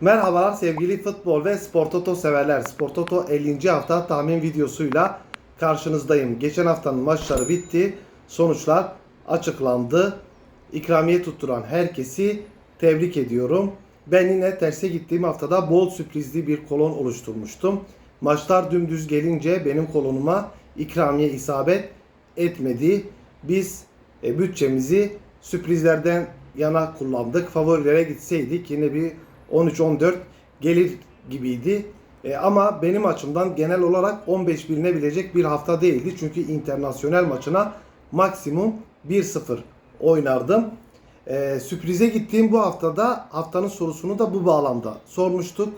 Merhabalar sevgili futbol ve spor toto severler. Spor toto 50. hafta tahmin videosuyla karşınızdayım. Geçen haftanın maçları bitti. Sonuçlar açıklandı. İkramiye tutturan herkesi tebrik ediyorum. Ben yine terse gittiğim haftada bol sürprizli bir kolon oluşturmuştum. Maçlar dümdüz gelince benim kolonuma ikramiye isabet etmedi. Biz e, bütçemizi sürprizlerden yana kullandık. Favorilere gitseydik yine bir 13-14 gelir gibiydi. E, ama benim açımdan genel olarak 15 bilinebilecek bir hafta değildi. Çünkü internasyonel maçına maksimum 1-0 oynardım. E, sürprize gittiğim bu haftada haftanın sorusunu da bu bağlamda sormuştuk.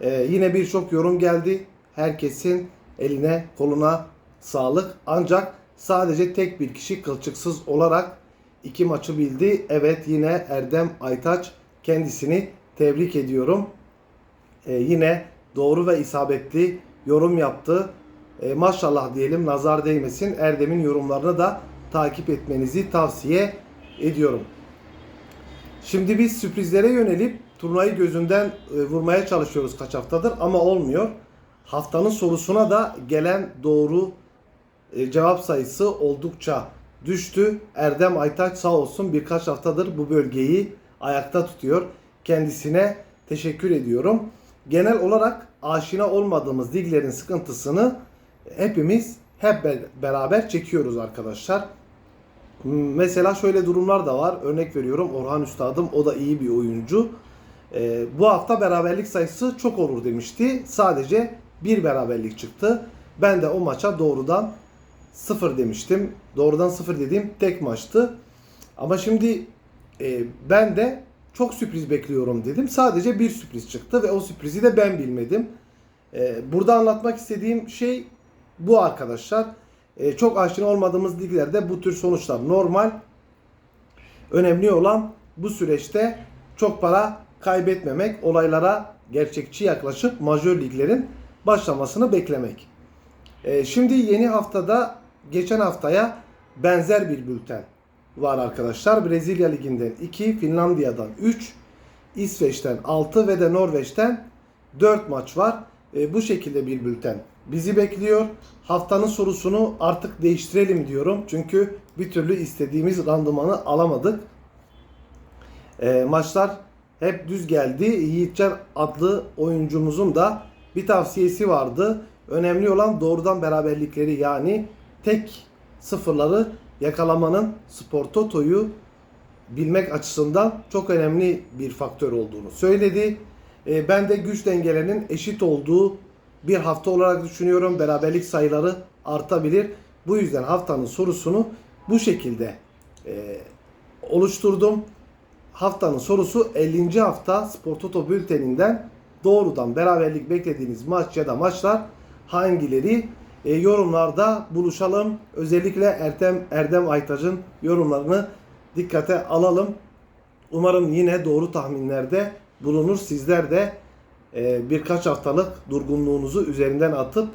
E, yine birçok yorum geldi. Herkesin eline koluna sağlık. Ancak sadece tek bir kişi kılçıksız olarak iki maçı bildi. Evet yine Erdem Aytaç kendisini tebrik ediyorum. Ee, yine doğru ve isabetli yorum yaptı. Ee, maşallah diyelim nazar değmesin. Erdem'in yorumlarını da takip etmenizi tavsiye ediyorum. Şimdi biz sürprizlere yönelip turnayı gözünden e, vurmaya çalışıyoruz kaç haftadır ama olmuyor. Haftanın sorusuna da gelen doğru e, cevap sayısı oldukça düştü. Erdem Aytaç sağ olsun birkaç haftadır bu bölgeyi ayakta tutuyor. Kendisine teşekkür ediyorum. Genel olarak aşina olmadığımız liglerin sıkıntısını hepimiz hep be- beraber çekiyoruz arkadaşlar. Mesela şöyle durumlar da var. Örnek veriyorum Orhan Üstadım o da iyi bir oyuncu. Ee, bu hafta beraberlik sayısı çok olur demişti. Sadece bir beraberlik çıktı. Ben de o maça doğrudan sıfır demiştim. Doğrudan sıfır dediğim tek maçtı. Ama şimdi e, ben de çok sürpriz bekliyorum dedim. Sadece bir sürpriz çıktı ve o sürprizi de ben bilmedim. E, burada anlatmak istediğim şey bu arkadaşlar. E, çok aşina olmadığımız liglerde bu tür sonuçlar normal. Önemli olan bu süreçte çok para kaybetmemek, olaylara gerçekçi yaklaşıp majör liglerin başlamasını beklemek. E, şimdi yeni haftada geçen haftaya benzer bir bülten var arkadaşlar. Brezilya liginden 2, Finlandiya'dan 3, İsveç'ten 6 ve de Norveç'ten 4 maç var. E, bu şekilde bir bülten bizi bekliyor. Haftanın sorusunu artık değiştirelim diyorum. Çünkü bir türlü istediğimiz randımanı alamadık. E, maçlar hep düz geldi. Yiğitcan adlı oyuncumuzun da bir tavsiyesi vardı. Önemli olan doğrudan beraberlikleri yani tek sıfırları yakalamanın Spor Toto'yu bilmek açısından çok önemli bir faktör olduğunu söyledi. E, ben de güç dengelerinin eşit olduğu bir hafta olarak düşünüyorum. Beraberlik sayıları artabilir. Bu yüzden haftanın sorusunu bu şekilde e, oluşturdum. Haftanın sorusu 50. hafta Spor Toto bülteninden doğrudan beraberlik beklediğiniz maç ya da maçlar hangileri? E, yorumlarda buluşalım. Özellikle Erdem Erdem Aytaç'ın yorumlarını dikkate alalım. Umarım yine doğru tahminlerde bulunur. Sizler de e, birkaç haftalık durgunluğunuzu üzerinden atıp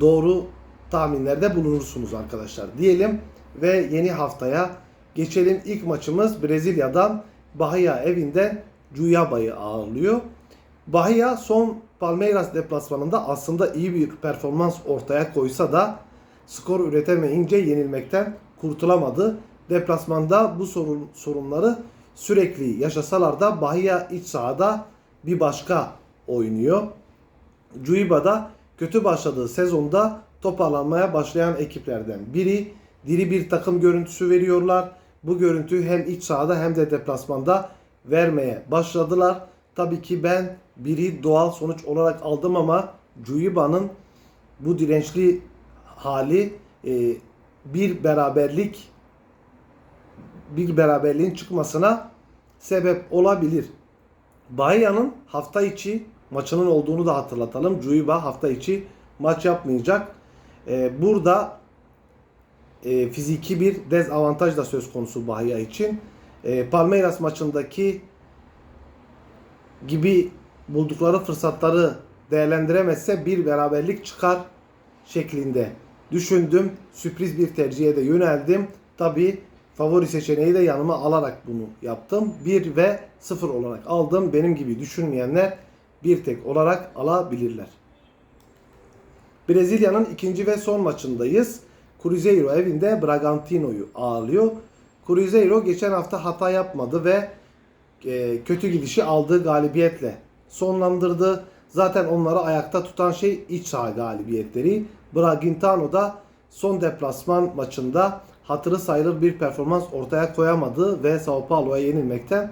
doğru tahminlerde bulunursunuz arkadaşlar diyelim ve yeni haftaya geçelim. İlk maçımız Brezilya'dan Bahia evinden Cuyaba'yı ağırlıyor. Bahia son Palmeiras deplasmanında aslında iyi bir performans ortaya koysa da skor üretemeyince yenilmekten kurtulamadı. Deplasmanda bu sorun, sorunları sürekli yaşasalar da Bahia iç sahada bir başka oynuyor. Cuiba'da kötü başladığı sezonda toparlanmaya başlayan ekiplerden biri. Diri bir takım görüntüsü veriyorlar. Bu görüntüyü hem iç sahada hem de deplasmanda vermeye başladılar. Tabii ki ben biri doğal sonuç olarak aldım ama Cuiba'nın bu dirençli hali e, bir beraberlik bir beraberliğin çıkmasına sebep olabilir. Bahia'nın hafta içi maçının olduğunu da hatırlatalım. Cuiba hafta içi maç yapmayacak. Ee, burada e, fiziki bir dezavantaj da söz konusu Bahia için. E, Palmeiras maçındaki gibi buldukları fırsatları değerlendiremezse bir beraberlik çıkar şeklinde düşündüm. Sürpriz bir tercihe de yöneldim. Tabi favori seçeneği de yanıma alarak bunu yaptım. 1 ve 0 olarak aldım. Benim gibi düşünmeyenler bir tek olarak alabilirler. Brezilya'nın ikinci ve son maçındayız. Cruzeiro evinde Bragantino'yu ağırlıyor. Cruzeiro geçen hafta hata yapmadı ve e, kötü gidişi aldığı galibiyetle sonlandırdı. Zaten onları ayakta tutan şey iç saha galibiyetleri. Bragantino da son deplasman maçında hatırı sayılır bir performans ortaya koyamadı ve Sao Paulo'ya yenilmekten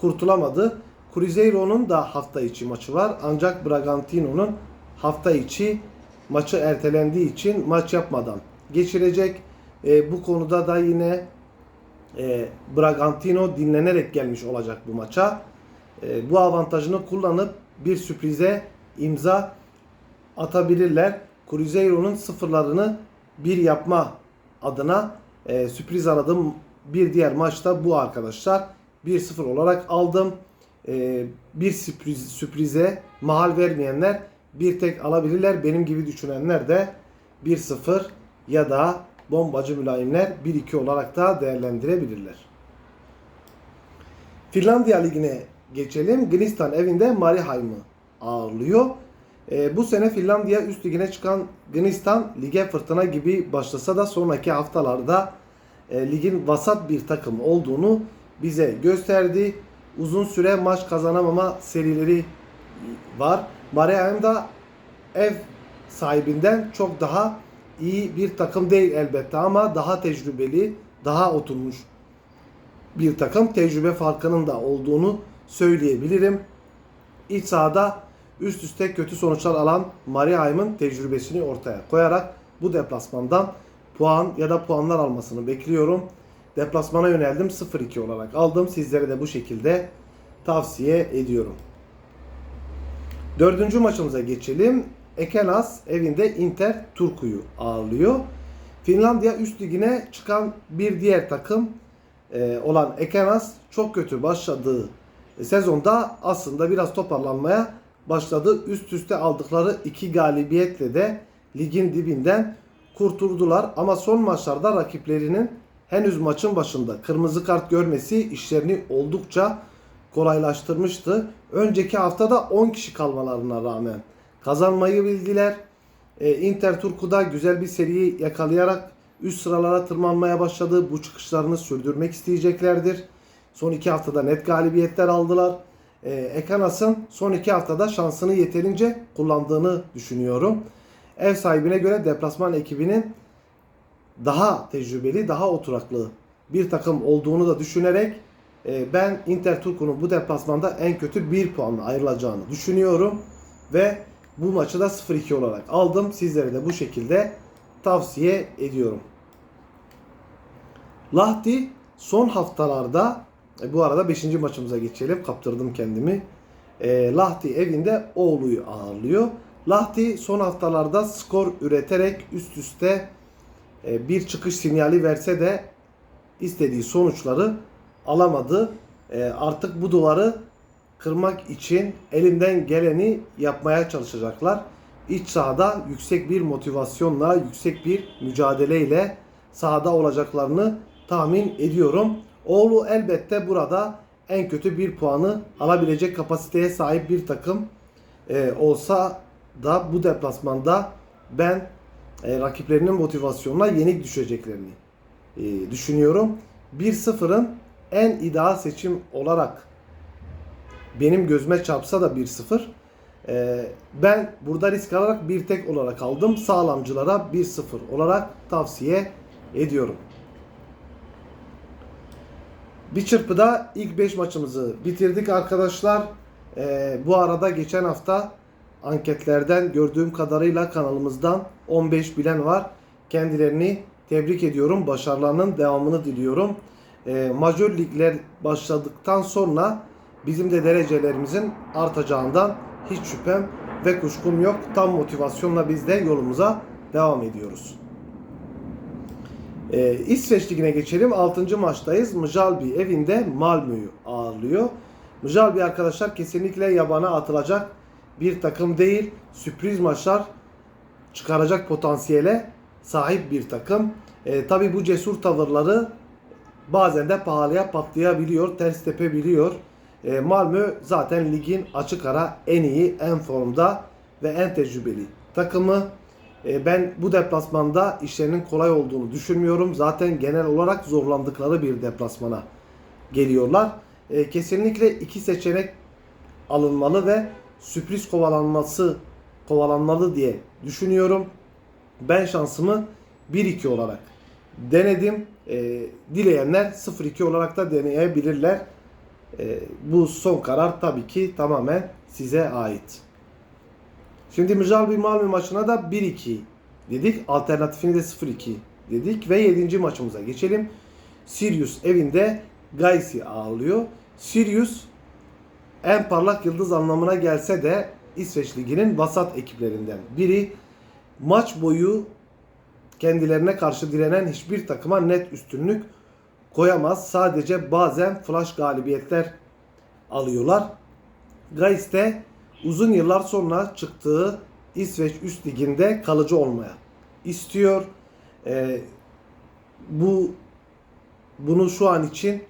kurtulamadı. Cruzeiro'nun da hafta içi maçı var. Ancak Bragantino'nun hafta içi maçı ertelendiği için maç yapmadan geçirecek. E, bu konuda da yine e, Bragantino dinlenerek gelmiş olacak bu maça. E, bu avantajını kullanıp bir sürprize imza atabilirler. Cruzeiro'nun sıfırlarını bir yapma adına e, sürpriz aradığım bir diğer maçta bu arkadaşlar. 1-0 olarak aldım. E, bir sürpriz, sürprize mahal vermeyenler bir tek alabilirler. Benim gibi düşünenler de 1-0 ya da bombacı mülayimler 1-2 olarak da değerlendirebilirler. Finlandiya Ligi'ne geçelim. Gnistan evinde Mariehamn'ı ağırlıyor. E, bu sene Finlandiya üst ligine çıkan Gnistan lige fırtına gibi başlasa da sonraki haftalarda e, ligin vasat bir takım olduğunu bize gösterdi. Uzun süre maç kazanamama serileri var. Mariehamn da ev sahibinden çok daha iyi bir takım değil elbette ama daha tecrübeli, daha oturmuş bir takım. Tecrübe farkının da olduğunu söyleyebilirim. İç sahada üst üste kötü sonuçlar alan Mariaheim'in tecrübesini ortaya koyarak bu deplasmandan puan ya da puanlar almasını bekliyorum. Deplasmana yöneldim 0-2 olarak aldım. Sizlere de bu şekilde tavsiye ediyorum. Dördüncü maçımıza geçelim. Ekenas evinde Inter Turku'yu ağırlıyor. Finlandiya üst ligine çıkan bir diğer takım e, olan Ekenas çok kötü başladığı sezonda aslında biraz toparlanmaya başladı. Üst üste aldıkları iki galibiyetle de ligin dibinden kurtuldular. Ama son maçlarda rakiplerinin henüz maçın başında kırmızı kart görmesi işlerini oldukça kolaylaştırmıştı. Önceki haftada 10 kişi kalmalarına rağmen kazanmayı bildiler. E, Inter Turku'da güzel bir seriyi yakalayarak üst sıralara tırmanmaya başladı. Bu çıkışlarını sürdürmek isteyeceklerdir. Son iki haftada net galibiyetler aldılar. E, Ekanas'ın son iki haftada şansını yeterince kullandığını düşünüyorum. Ev sahibine göre deplasman ekibinin daha tecrübeli, daha oturaklı bir takım olduğunu da düşünerek ben Inter Turku'nun bu deplasmanda en kötü 1 puanla ayrılacağını düşünüyorum. Ve bu maçı da 0-2 olarak aldım. Sizlere de bu şekilde tavsiye ediyorum. Lahti son haftalarda e, bu arada 5. maçımıza geçelim. Kaptırdım kendimi. E, Lahti evinde Oğlu'yu ağırlıyor. Lahti son haftalarda skor üreterek üst üste e, bir çıkış sinyali verse de istediği sonuçları alamadı. E, artık bu duvarı kırmak için elinden geleni yapmaya çalışacaklar. İç sahada yüksek bir motivasyonla, yüksek bir mücadeleyle sahada olacaklarını tahmin ediyorum. Oğlu elbette burada en kötü bir puanı alabilecek kapasiteye sahip bir takım e, olsa da bu deplasmanda ben e, rakiplerinin motivasyonuna yenik düşeceklerini e, düşünüyorum. 1-0'ın en ideal seçim olarak benim gözüme çarpsa da 1-0 e, ben burada risk alarak bir tek olarak aldım. Sağlamcılara 1-0 olarak tavsiye ediyorum. Bir çırpıda ilk 5 maçımızı bitirdik arkadaşlar. Ee, bu arada geçen hafta anketlerden gördüğüm kadarıyla kanalımızdan 15 bilen var. Kendilerini tebrik ediyorum. Başarılarının devamını diliyorum. Ee, majör ligler başladıktan sonra bizim de derecelerimizin artacağından hiç şüphem ve kuşkum yok. Tam motivasyonla biz de yolumuza devam ediyoruz. Ee, İsveç Ligi'ne geçelim. 6. maçtayız. Mjalbi evinde Malmö'yü ağırlıyor. Mjalbi arkadaşlar kesinlikle yabana atılacak bir takım değil. Sürpriz maçlar çıkaracak potansiyele sahip bir takım. Ee, Tabi bu cesur tavırları bazen de pahalıya patlayabiliyor, ters tepebiliyor. E, Malmö zaten ligin açık ara en iyi, en formda ve en tecrübeli takımı. E, ben bu deplasmanda işlerinin kolay olduğunu düşünmüyorum. Zaten genel olarak zorlandıkları bir deplasmana geliyorlar. E, kesinlikle iki seçenek alınmalı ve sürpriz kovalanması kovalanmalı diye düşünüyorum. Ben şansımı 1-2 olarak denedim. E, dileyenler 0-2 olarak da deneyebilirler. E, bu son karar tabii ki tamamen size ait. Şimdi Müjalbi Malmö maçına da 1-2 dedik. Alternatifini de 0-2 dedik ve 7. maçımıza geçelim. Sirius evinde Gais'i ağırlıyor. Sirius en parlak yıldız anlamına gelse de İsveç Ligi'nin vasat ekiplerinden biri. Maç boyu kendilerine karşı direnen hiçbir takıma net üstünlük koyamaz. Sadece bazen flash galibiyetler alıyorlar. Gais de uzun yıllar sonra çıktığı İsveç Üst Ligi'nde kalıcı olmaya istiyor. Ee, bu bunu şu an için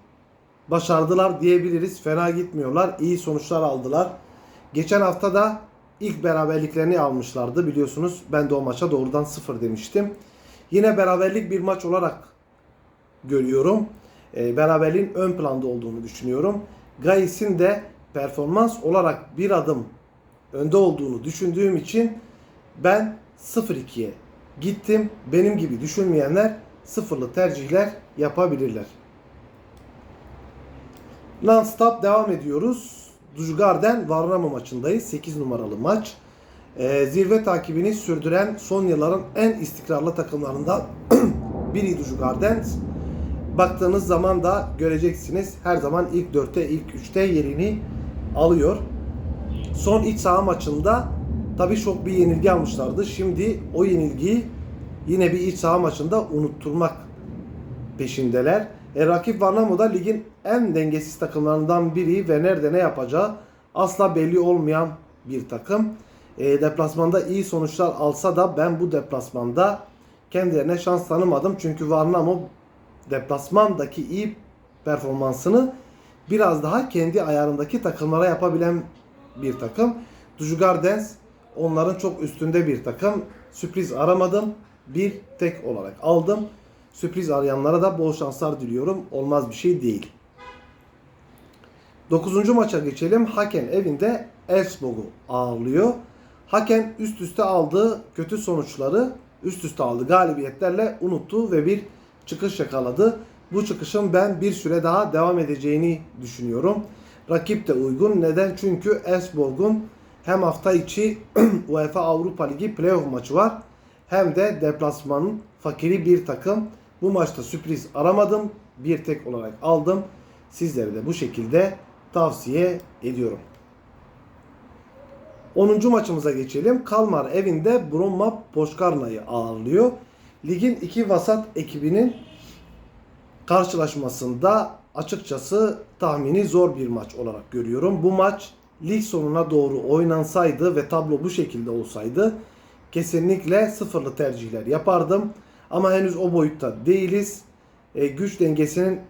başardılar diyebiliriz. Fena gitmiyorlar. İyi sonuçlar aldılar. Geçen hafta da ilk beraberliklerini almışlardı biliyorsunuz. Ben de o maça doğrudan sıfır demiştim. Yine beraberlik bir maç olarak görüyorum. E, beraberliğin ön planda olduğunu düşünüyorum. Gais'in de performans olarak bir adım önde olduğunu düşündüğüm için ben 0-2'ye gittim. Benim gibi düşünmeyenler sıfırlı tercihler yapabilirler. Non-stop devam ediyoruz. Dujgarden Varnama maçındayız. 8 numaralı maç. Ee, zirve takibini sürdüren son yılların en istikrarlı takımlarından biri Dujgarden. Baktığınız zaman da göreceksiniz her zaman ilk 4'te ilk 3'te yerini alıyor. Son iç saha maçında tabii çok bir yenilgi almışlardı. Şimdi o yenilgiyi yine bir iç saha maçında unutturmak peşindeler. E, rakip Varnamo da ligin en dengesiz takımlarından biri ve nerede ne yapacağı asla belli olmayan bir takım. E, deplasmanda iyi sonuçlar alsa da ben bu deplasmanda kendilerine şans tanımadım. Çünkü Varnamo deplasmandaki iyi performansını biraz daha kendi ayarındaki takımlara yapabilen bir takım. Dujgardens onların çok üstünde bir takım. Sürpriz aramadım. Bir tek olarak aldım. Sürpriz arayanlara da bol şanslar diliyorum. Olmaz bir şey değil. 9. maça geçelim. Haken evinde Elfsborg'u ağırlıyor. Haken üst üste aldığı kötü sonuçları üst üste aldı galibiyetlerle unuttu ve bir çıkış yakaladı. Bu çıkışın ben bir süre daha devam edeceğini düşünüyorum. Rakip de uygun. Neden? Çünkü Elfsborg'un hem hafta içi UEFA Avrupa Ligi playoff maçı var. Hem de deplasmanın fakiri bir takım. Bu maçta sürpriz aramadım. Bir tek olarak aldım. Sizlere de bu şekilde tavsiye ediyorum. 10. maçımıza geçelim. Kalmar evinde Bromma Poşkarna'yı ağırlıyor. Ligin iki vasat ekibinin karşılaşmasında açıkçası tahmini zor bir maç olarak görüyorum. Bu maç lig sonuna doğru oynansaydı ve tablo bu şekilde olsaydı kesinlikle sıfırlı tercihler yapardım. Ama henüz o boyutta değiliz. E, güç dengesinin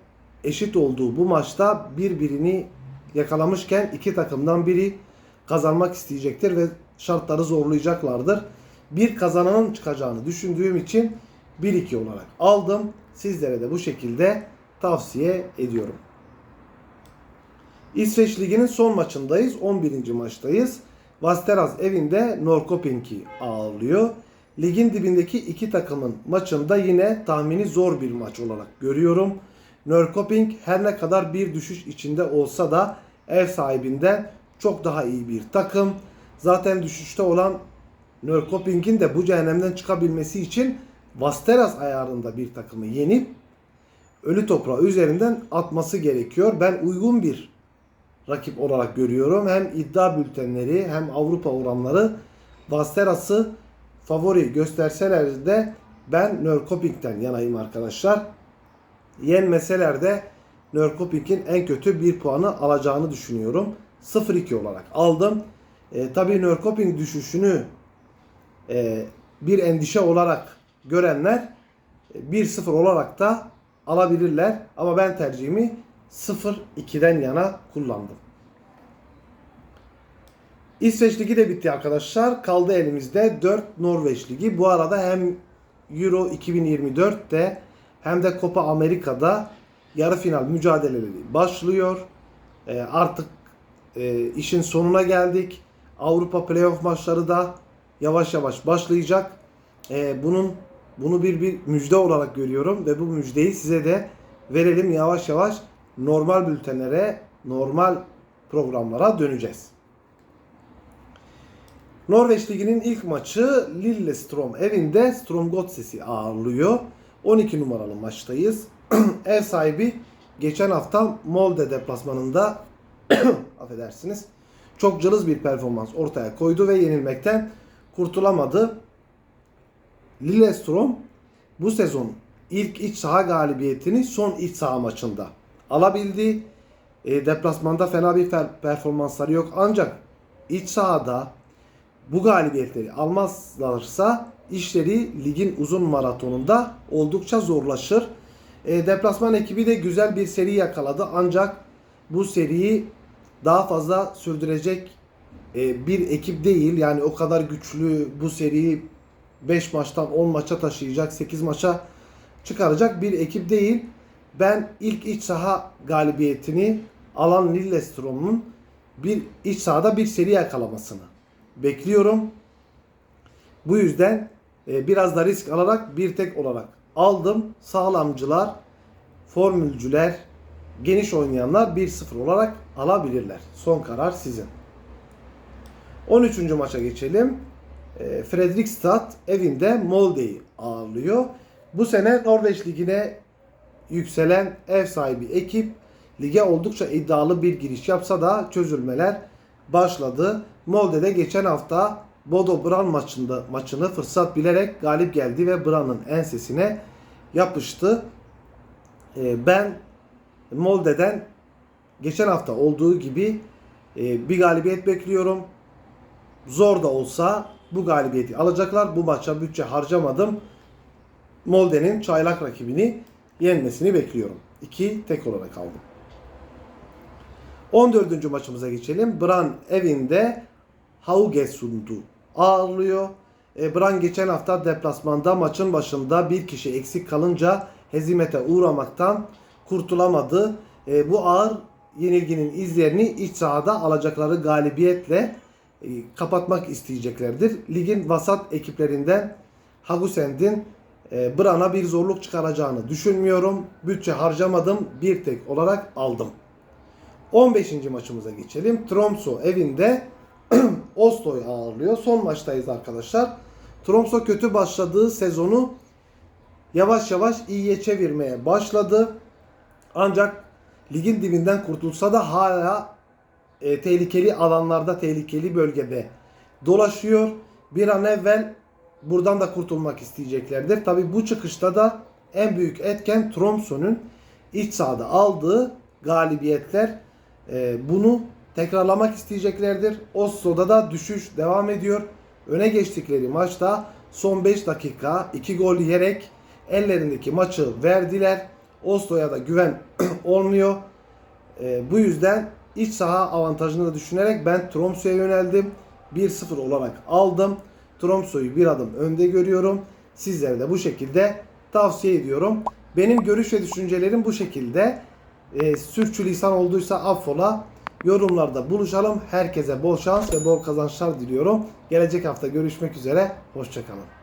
eşit olduğu bu maçta birbirini yakalamışken iki takımdan biri kazanmak isteyecektir ve şartları zorlayacaklardır. Bir kazananın çıkacağını düşündüğüm için 1-2 olarak aldım. Sizlere de bu şekilde tavsiye ediyorum. İsveç Ligi'nin son maçındayız. 11. maçtayız. Vasteras evinde Norrköping'i ağırlıyor. Ligin dibindeki iki takımın maçında yine tahmini zor bir maç olarak görüyorum. Norrköping her ne kadar bir düşüş içinde olsa da ev sahibinden çok daha iyi bir takım. Zaten düşüşte olan Norrköping'in de bu cehennemden çıkabilmesi için Vasteras ayarında bir takımı yenip ölü toprağı üzerinden atması gerekiyor. Ben uygun bir rakip olarak görüyorum. Hem iddia bültenleri hem Avrupa oranları Vasteras'ı favori gösterseler de ben Norrköping'den yanayım arkadaşlar. Yenmeseler de Norrköping'in en kötü bir puanı alacağını düşünüyorum. 0-2 olarak aldım. E, tabii Norrköping düşüşünü e, bir endişe olarak görenler 1-0 olarak da alabilirler. Ama ben tercihimi 0-2'den yana kullandım. İsveç Ligi de bitti arkadaşlar. Kaldı elimizde 4 Norveç Ligi. Bu arada hem Euro 2024'te hem de Copa Amerika'da yarı final mücadeleleri başlıyor. Ee, artık e, işin sonuna geldik. Avrupa playoff maçları da yavaş yavaş başlayacak. Ee, bunun bunu bir bir müjde olarak görüyorum ve bu müjdeyi size de verelim yavaş yavaş normal bültenlere, normal programlara döneceğiz. Norveç Ligi'nin ilk maçı Lillestrøm evinde Strømgodses'i ağırlıyor. 12 numaralı maçtayız. Ev sahibi geçen hafta Molde deplasmanında affedersiniz çok cılız bir performans ortaya koydu ve yenilmekten kurtulamadı. Lillestrøm bu sezon ilk iç saha galibiyetini son iç saha maçında alabildi. E, deplasmanda fena bir per- performansları yok ancak iç sahada bu galibiyetleri almazlarsa işleri ligin uzun maratonunda oldukça zorlaşır. E, deplasman ekibi de güzel bir seri yakaladı ancak bu seriyi daha fazla sürdürecek e, bir ekip değil. Yani o kadar güçlü bu seriyi 5 maçtan 10 maça taşıyacak, 8 maça çıkaracak bir ekip değil. Ben ilk iç saha galibiyetini alan Lillestrøm'un bir iç sahada bir seri yakalamasını bekliyorum. Bu yüzden e, biraz da risk alarak bir tek olarak aldım. Sağlamcılar, formülcüler, geniş oynayanlar 1-0 olarak alabilirler. Son karar sizin. 13. maça geçelim. E, Fredrikstad evinde Molde'yi ağırlıyor. Bu sene Norveç Ligi'ne yükselen ev sahibi ekip lige oldukça iddialı bir giriş yapsa da çözülmeler başladı. Molde'de geçen hafta Bodo Bran maçında maçını fırsat bilerek galip geldi ve Bran'ın ensesine yapıştı. Ee, ben Molde'den geçen hafta olduğu gibi e, bir galibiyet bekliyorum. Zor da olsa bu galibiyeti alacaklar. Bu maça bütçe harcamadım. Molde'nin çaylak rakibini yenmesini bekliyorum. 2 tek olarak aldım. 14. maçımıza geçelim. Bran evinde Haugesund'u ağırlıyor. E, Bran geçen hafta deplasmanda maçın başında bir kişi eksik kalınca hezimete uğramaktan kurtulamadı. E, bu ağır yenilginin izlerini iç sahada alacakları galibiyetle e, kapatmak isteyeceklerdir. Ligin vasat ekiplerinden Hagusend'in e, Bran'a bir zorluk çıkaracağını düşünmüyorum. Bütçe harcamadım. Bir tek olarak aldım. 15. maçımıza geçelim. Tromso evinde Oslo'yu ağırlıyor. Son maçtayız arkadaşlar. Tromso kötü başladığı sezonu yavaş yavaş iyiye çevirmeye başladı. Ancak ligin dibinden kurtulsa da hala e, tehlikeli alanlarda, tehlikeli bölgede dolaşıyor. Bir an evvel buradan da kurtulmak isteyeceklerdir. Tabi bu çıkışta da en büyük etken Tromso'nun iç sahada aldığı galibiyetler. E, bunu tekrarlamak isteyeceklerdir. Oslo'da da düşüş devam ediyor. Öne geçtikleri maçta son 5 dakika 2 gol yiyerek ellerindeki maçı verdiler. Oslo'ya da güven olmuyor. E, bu yüzden iç saha avantajını da düşünerek ben Tromso'ya yöneldim. 1-0 olarak aldım. Tromso'yu bir adım önde görüyorum. Sizlere de bu şekilde tavsiye ediyorum. Benim görüş ve düşüncelerim bu şekilde. E, sürçülisan olduysa affola. Yorumlarda buluşalım. Herkese bol şans ve bol kazançlar diliyorum. Gelecek hafta görüşmek üzere. Hoşçakalın.